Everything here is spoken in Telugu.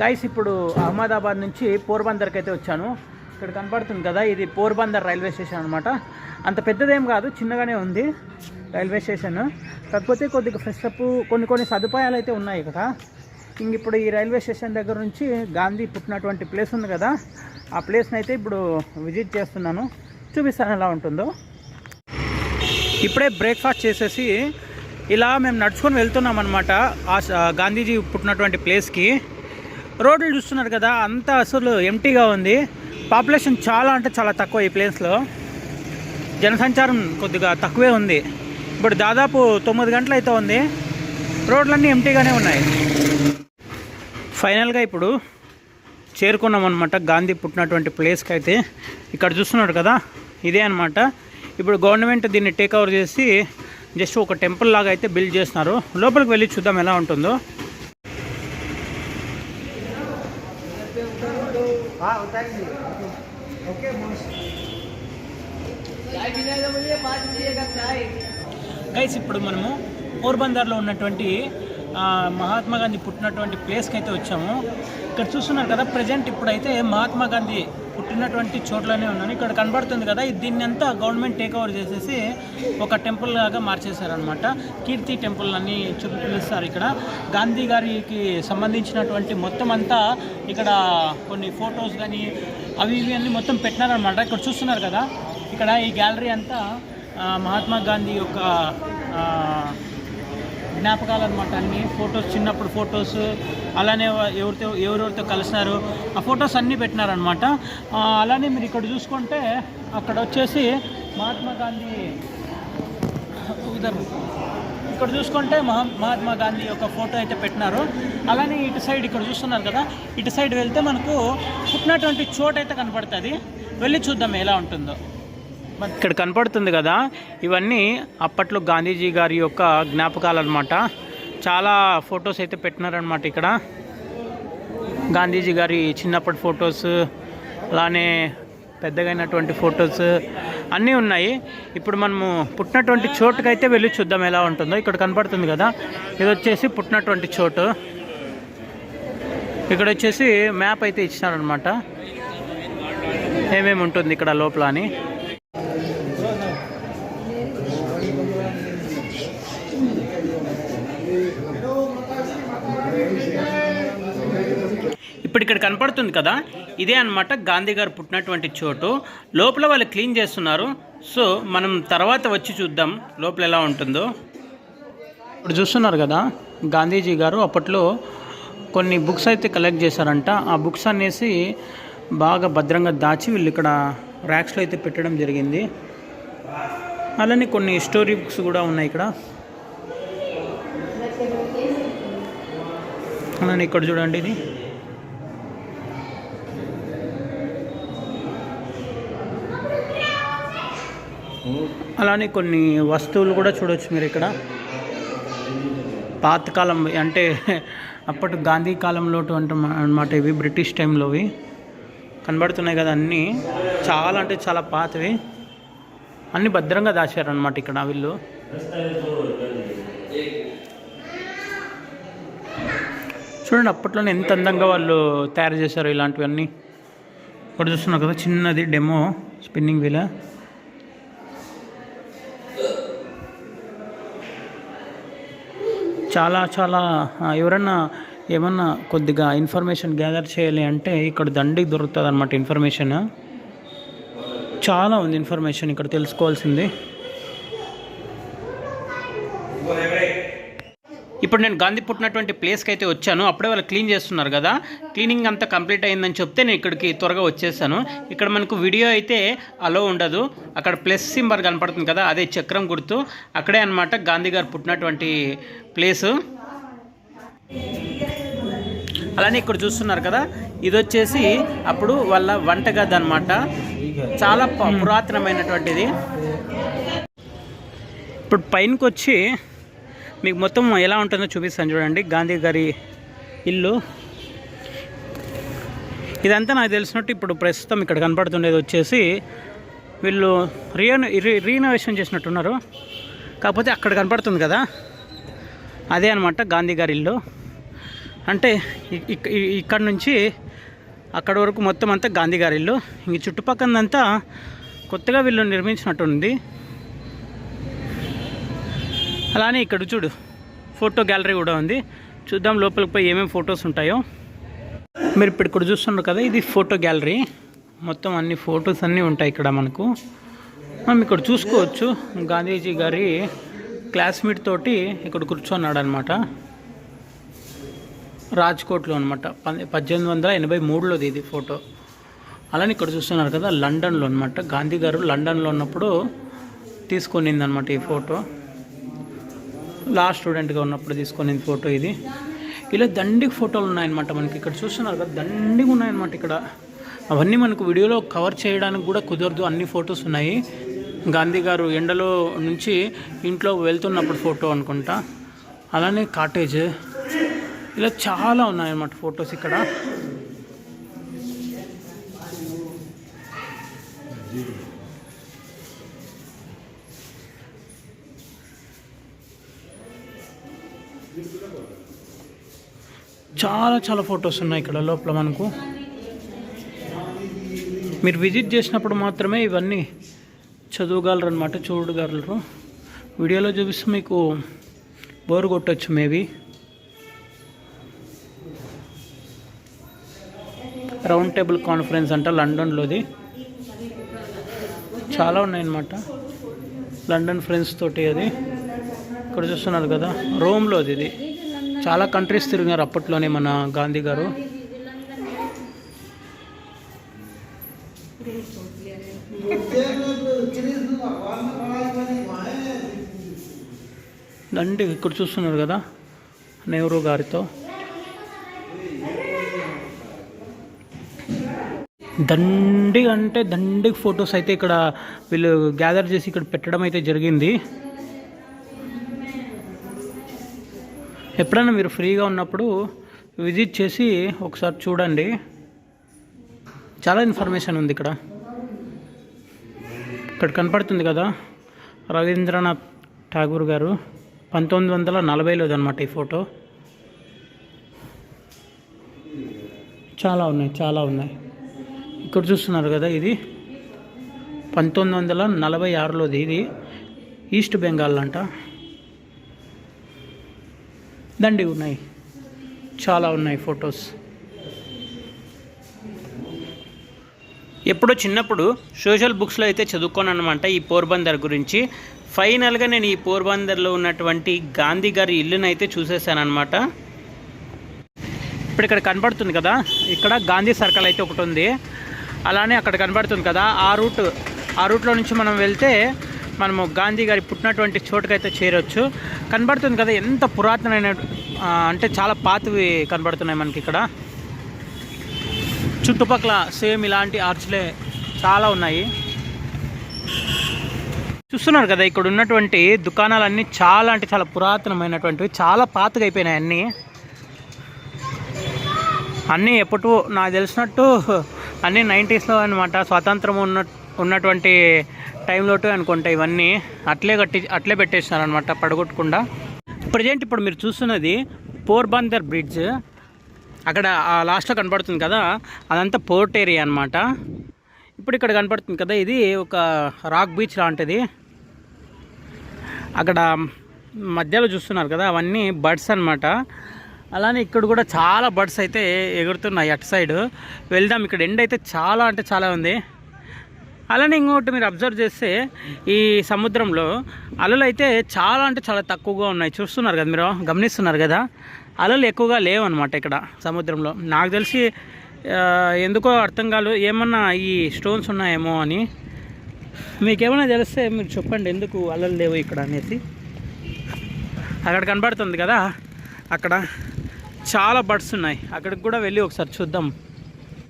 గైస్ ఇప్పుడు అహ్మదాబాద్ నుంచి పోర్బందర్కి అయితే వచ్చాను. ఇక్కడ కనపడుతుంది కదా ఇది పోర్బందర్ రైల్వే స్టేషన్ అనమాట అంత పెద్దదేం కాదు చిన్నగానే ఉంది రైల్వే స్టేషన్. కాకపోతే కొద్దిగా ఫ్రెష్ అప్ కొన్ని కొన్ని సదుపాయాలు అయితే ఉన్నాయి కదా. ఇంక ఇప్పుడు ఈ రైల్వే స్టేషన్ దగ్గర నుంచి గాంధీ పుట్టినటువంటి ప్లేస్ ఉంది కదా ఆ ప్లేస్ని అయితే ఇప్పుడు విజిట్ చేస్తున్నాను. చూపిస్తాను ఎలా ఉంటుందో. ఇప్పుడే బ్రేక్ఫాస్ట్ చేసేసి ఇలా మేము నడుచుకొని వెళ్తున్నాం అనమాట ఆ గాంధీజీ పుట్టినటువంటి ప్లేస్కి రోడ్లు చూస్తున్నారు కదా అంతా అసలు ఎంటీగా ఉంది. పాపులేషన్ చాలా అంటే చాలా తక్కువ ఈ ప్లేస్లో జనసంచారం కొద్దిగా తక్కువే ఉంది. ఇప్పుడు దాదాపు తొమ్మిది గంటలు అయితే ఉంది. రోడ్లన్నీ ఎంటీగానే ఉన్నాయి. ఫైనల్గా ఇప్పుడు చేరుకున్నాం అనమాట గాంధీ పుట్టినటువంటి ప్లేస్కి అయితే. ఇక్కడ చూస్తున్నాడు కదా ఇదే అనమాట ఇప్పుడు గవర్నమెంట్ దీన్ని టేక్ ఓవర్ చేసి జస్ట్ ఒక టెంపుల్ లాగా అయితే బిల్డ్ చేస్తున్నారు. లోపలికి వెళ్ళి చూద్దాం ఎలా ఉంటుందో. గైస్ ఇప్పుడు మనము పోర్బందర్లో ఉన్నటువంటి ఆ, మహాత్మా గాంధీ పుట్టినటువంటి ప్లేస్కి అయితే వచ్చాము. ఇక్కడ చూస్తున్నారు కదా ప్రజెంట్ ఇప్పుడైతే మహాత్మా గాంధీ పుట్టినటువంటి చోట్లనే ఉన్నాను. ఇక్కడ కనబడుతుంది కదా దీన్ని అంతా గవర్నమెంట్ టేక్ ఓవర్ చేసేసి ఒక టెంపుల్ లాగా మార్చేశారనమాట కీర్తి టెంపుల్ అని చెప్పి పిలుస్తారు ఇక్కడ. గాంధీ గారికి సంబంధించినటువంటి మొత్తం అంతా ఇక్కడ కొన్ని ఫొటోస్ కానీ అవి ఇవి అన్ని మొత్తం పెట్టినారనమాట ఇక్కడ చూస్తున్నారు కదా ఇక్కడ ఈ గ్యాలరీ అంతా మహాత్మా గాంధీ యొక్క జ్ఞాపకాలు అనమాట అన్ని ఫొటోస్ చిన్నప్పుడు ఫొటోస్ అలానే ఎవరితో ఎవరెవరితో కలిసినారు ఆ ఫొటోస్ అన్నీ పెట్టినారనమాట అలానే మీరు ఇక్కడ చూసుకుంటే అక్కడ వచ్చేసి మహాత్మా గాంధీ ఇక్కడ చూసుకుంటే మహా మహాత్మా గాంధీ యొక్క ఫోటో అయితే పెట్టినారు. అలానే ఇటు సైడ్ ఇక్కడ చూస్తున్నారు కదా ఇటు సైడ్ వెళ్తే మనకు పుట్టినటువంటి చోటు అయితే కనపడుతుంది. వెళ్ళి చూద్దాం ఎలా ఉంటుందో. ఇక్కడ కనపడుతుంది కదా ఇవన్నీ అప్పట్లో గాంధీజీ గారి యొక్క జ్ఞాపకాలు అనమాట చాలా ఫొటోస్ అయితే పెట్టినారనమాట ఇక్కడ. గాంధీజీ గారి చిన్నప్పటి ఫొటోస్ అలానే పెద్దగైనటువంటి ఫొటోస్ అన్నీ ఉన్నాయి. ఇప్పుడు మనము పుట్టినటువంటి చోటుకైతే వెళ్ళి చూద్దాం ఎలా ఉంటుందో. ఇక్కడ కనపడుతుంది కదా ఇది వచ్చేసి పుట్టినటువంటి చోటు. ఇక్కడ వచ్చేసి మ్యాప్ అయితే ఇచ్చినారనమాట ఏమేమి ఉంటుంది ఇక్కడ లోపల అని. ఇప్పుడు ఇక్కడ కనపడుతుంది కదా? ఇదే అన్నమాట గాంధీ గారు పుట్టినటువంటి చోటు. లోపల వాళ్ళు క్లీన్ చేస్తున్నారు. సో మనం తర్వాత వచ్చి చూద్దాం లోపల ఎలా ఉంటుందో. ఇప్పుడు చూస్తున్నారు కదా గాంధీజీ గారు అప్పట్లో కొన్ని బుక్స్ అయితే కలెక్ట్ చేశారంట. ఆ బుక్స్ అనేసి బాగా భద్రంగా దాచి వీళ్ళు ఇక్కడ ర్యాక్స్లో అయితే పెట్టడం జరిగింది. అలానే కొన్ని స్టోరీ బుక్స్ కూడా ఉన్నాయి ఇక్కడ. అలానే ఇక్కడ చూడండి ఇది. అలానే కొన్ని వస్తువులు కూడా చూడవచ్చు మీరు ఇక్కడ. పాతకాలం అంటే అప్పటి గాంధీ కాలంలో అనమాట ఇవి బ్రిటిష్ టైంలోవి కనబడుతున్నాయి కదా అన్నీ. చాలా అంటే చాలా పాతవి. అన్నీ భద్రంగా దాచారనమాట ఇక్కడ వీళ్ళు. చూడండి అప్పట్లోనే ఎంత అందంగా వాళ్ళు తయారు చేశారు ఇలాంటివన్నీ. ఇక్కడ చూస్తున్నారు కదా చిన్నది డెమో స్పిన్నింగ్ వీల చాలా చాలా ఎవరన్నా ఏమన్నా కొద్దిగా ఇన్ఫర్మేషన్ గ్యాదర్ చేయాలి అంటే ఇక్కడ దండికి దొరుకుతుంది అనమాట ఇన్ఫర్మేషన్ చాలా ఉంది ఇన్ఫర్మేషన్ ఇక్కడ తెలుసుకోవాల్సింది. ఇప్పుడు నేను గాంధీ పుట్టినటువంటి ప్లేస్కి అయితే వచ్చాను. అప్పుడే వాళ్ళు క్లీన్ చేస్తున్నారు కదా. క్లీనింగ్ అంతా కంప్లీట్ అయిందని చెప్తే నేను ఇక్కడికి త్వరగా వచ్చేసాను. ఇక్కడ మనకు వీడియో అయితే అలో ఉండదు. అక్కడ ప్లస్ సింబల్ కనపడుతుంది కదా అదే చక్రం గుర్తు. అక్కడే అనమాట గాంధీ గారు పుట్టినటువంటి ప్లేసు అలానే ఇక్కడ చూస్తున్నారు కదా ఇది వచ్చేసి అప్పుడు వాళ్ళ వంటగది అనమాట చాలా ప- పురాతనమైనటువంటిది. ఇప్పుడు పైనకి వచ్చి మీకు మొత్తం ఎలా ఉంటుందో చూపిస్తాను చూడండి. గాంధీ గారి ఇల్లు. ఇదంతా నాకు తెలిసినట్టు ఇప్పుడు ప్రస్తుతం ఇక్కడ కనపడుతుండేది వచ్చేసి వీళ్ళు రియో రీనోవేషన్ చేసినట్టున్నారు. కాకపోతే అక్కడ కనపడుతుంది కదా. అదే అనమాట గాంధీ గారి ఇల్లు. అంటే ఇక్- ఇక్కడ నుంచి అక్కడ వరకు మొత్తం అంతా గాంధీ గారి ఇల్లు. ఇంక చుట్టుపక్కలంతా కొత్తగా వీళ్ళు నిర్మించినట్టుంది. అలానే ఇక్కడ చూడు ఫోటో గ్యాలరీ కూడా ఉంది. చూద్దాం లోపలికి పోయి ఏమేమి ఫొటోస్ ఉంటాయో. మీరు ఇప్పుడు ఇక్కడ చూస్తున్నారు కదా ఇది ఫోటో గ్యాలరీ. మొత్తం అన్ని ఫొటోస్ అన్నీ ఉంటాయి ఇక్కడ మనకు. మనం ఇక్కడ చూసుకోవచ్చు. గాంధీజీ గారి క్లాస్మేట్ తోటి ఇక్కడ కూర్చున్నాడు అనమాట రాజ్కోట్లో అనమాట పద్దెనిమిది వందల ఎనభై మూడులోది ఇది ఫోటో. అలానే ఇక్కడ చూస్తున్నారు కదా లండన్లో అనమాట గాంధీ గారు లండన్లో ఉన్నప్పుడు తీసుకునిందనమాట ఈ ఫోటో. లాస్ట్ స్టూడెంట్గా ఉన్నప్పుడు తీసుకొనింది ఫోటో ఇది. ఇలా దండికి ఫోటోలు ఉన్నాయన్నమాట మనకి ఇక్కడ చూస్తున్నారు కదా దండిగా ఉన్నాయన్నమాట ఇక్కడ. అవన్నీ మనకు వీడియోలో కవర్ చేయడానికి కూడా కుదరదు అన్ని ఫొటోస్ ఉన్నాయి. గాంధీ గారు ఎండలో నుంచి ఇంట్లో వెళ్తున్నప్పుడు ఫోటో అనుకుంటా. అలానే కాటేజ్. ఇలా చాలా ఉన్నాయన్నమాట ఫొటోస్ ఇక్కడ. చాలా చాలా ఫొటోస్ ఉన్నాయి ఇక్కడ లోపల మనకు. మీరు విజిట్ చేసినప్పుడు మాత్రమే ఇవన్నీ చదవగలరు అనమాట చూడగలరు. వీడియోలో చూపిస్తే మీకు బోర్ కొట్టచ్చు మేబీ. రౌండ్ టేబుల్ కాన్ఫరెన్స్ అంట లండన్లోది. చాలా ఉన్నాయన్నమాట. లండన్ ఫ్రెండ్స్ తోటి అది. ఇక్కడ చూస్తున్నారు కదా రోమ్లోది ఇది. చాలా కంట్రీస్ తిరిగినారు అప్పట్లోనే మన గాంధీ గారు. దండి ఇక్కడ చూస్తున్నారు కదా నెహ్రూ గారితో. దండి అంటే దండి ఫొటోస్ అయితే ఇక్కడ వీళ్ళు గ్యాదర్ చేసి ఇక్కడ పెట్టడం అయితే జరిగింది. ఎప్పుడైనా మీరు ఫ్రీగా ఉన్నప్పుడు విజిట్ చేసి ఒకసారి చూడండి. చాలా ఇన్ఫర్మేషన్ ఉంది ఇక్కడ. ఇక్కడ కనపడుతుంది కదా? రవీంద్రనాథ్ ఠాగూర్ గారు. పంతొమ్మిది వందల నలభైలోది అనమాట ఈ ఫోటో. చాలా ఉన్నాయి చాలా ఉన్నాయి. ఇక్కడ చూస్తున్నారు కదా ఇది? పంతొమ్మిది వందల నలభై ఆరులోది ఇది. ఈస్ట్ బెంగాల్ అంట. దండి ఉన్నాయి. చాలా ఉన్నాయి ఫొటోస్. ఎప్పుడో చిన్నప్పుడు సోషల్ బుక్స్లో అయితే చదువుకోను అనమాట ఈ పోర్బందర్ గురించి. ఫైనల్గా నేను ఈ పోర్బందర్లో ఉన్నటువంటి గాంధీ గారి ఇల్లును అయితే చూసేసానమాట ఇప్పుడు ఇక్కడ కనబడుతుంది కదా? ఇక్కడ గాంధీ సర్కిల్ అయితే ఒకటి ఉంది అలానే అక్కడ కనబడుతుంది కదా? ఆ రూట్ ఆ రూట్లో నుంచి మనం వెళ్తే మనము గాంధీ గారి పుట్టినటువంటి చోటుకైతే చేరొచ్చు. కనబడుతుంది కదా ఎంత పురాతనమైన అంటే చాలా పాతవి కనబడుతున్నాయి మనకి ఇక్కడ. చుట్టుపక్కల సేమ్ ఇలాంటి ఆర్చ్లే చాలా ఉన్నాయి. చూస్తున్నారు కదా ఇక్కడ ఉన్నటువంటి దుకాణాలన్నీ చాలా అంటే చాలా పురాతనమైనటువంటివి చాలా పాతగా అయిపోయినాయి అన్నీ. అన్నీ ఎప్పుడు నాకు తెలిసినట్టు అన్నీ నైంటీస్లో అనమాట స్వాతంత్రం ఉన్నట్టు ఉన్నటువంటి టైంలో అనుకుంటా ఇవన్నీ. అట్లే కట్టి అట్లే పెట్టేసినారు అనమాట పడగొట్టకుండా. ప్రజెంట్ ఇప్పుడు మీరు చూస్తున్నది పోర్బందర్ బ్రిడ్జ్. అక్కడ ఆ లాస్ట్లో కనపడుతుంది కదా అదంతా పోర్ట్ ఏరియా అనమాట ఇప్పుడు ఇక్కడ కనపడుతుంది కదా ఇది ఒక రాక్ బీచ్ లాంటిది. అక్కడ మధ్యలో చూస్తున్నారు కదా అవన్నీ బర్డ్స్ అన్నమాట. అలానే ఇక్కడ కూడా చాలా బర్డ్స్ అయితే ఎగురుతున్నాయి అటు సైడ్ వెళ్దాం ఇక్కడ ఎండ్ అయితే చాలా అంటే చాలా ఉంది. అలానే ఇంకొకటి మీరు అబ్జర్వ్ చేస్తే ఈ సముద్రంలో అలలు అయితే చాలా అంటే చాలా తక్కువగా ఉన్నాయి. చూస్తున్నారు కదా మీరు గమనిస్తున్నారు కదా? అలలు ఎక్కువగా లేవన్నమాట ఇక్కడ సముద్రంలో. నాకు తెలిసి ఎందుకో అర్థం కాదు ఏమన్నా ఈ స్టోన్స్ ఉన్నాయేమో అని. మీకేమైనా తెలిస్తే మీరు చెప్పండి ఎందుకు అలలు లేవు ఇక్కడ అనేసి. అక్కడ కనబడుతుంది కదా? అక్కడ చాలా బర్డ్స్ ఉన్నాయి. అక్కడికి కూడా వెళ్ళి ఒకసారి చూద్దాం.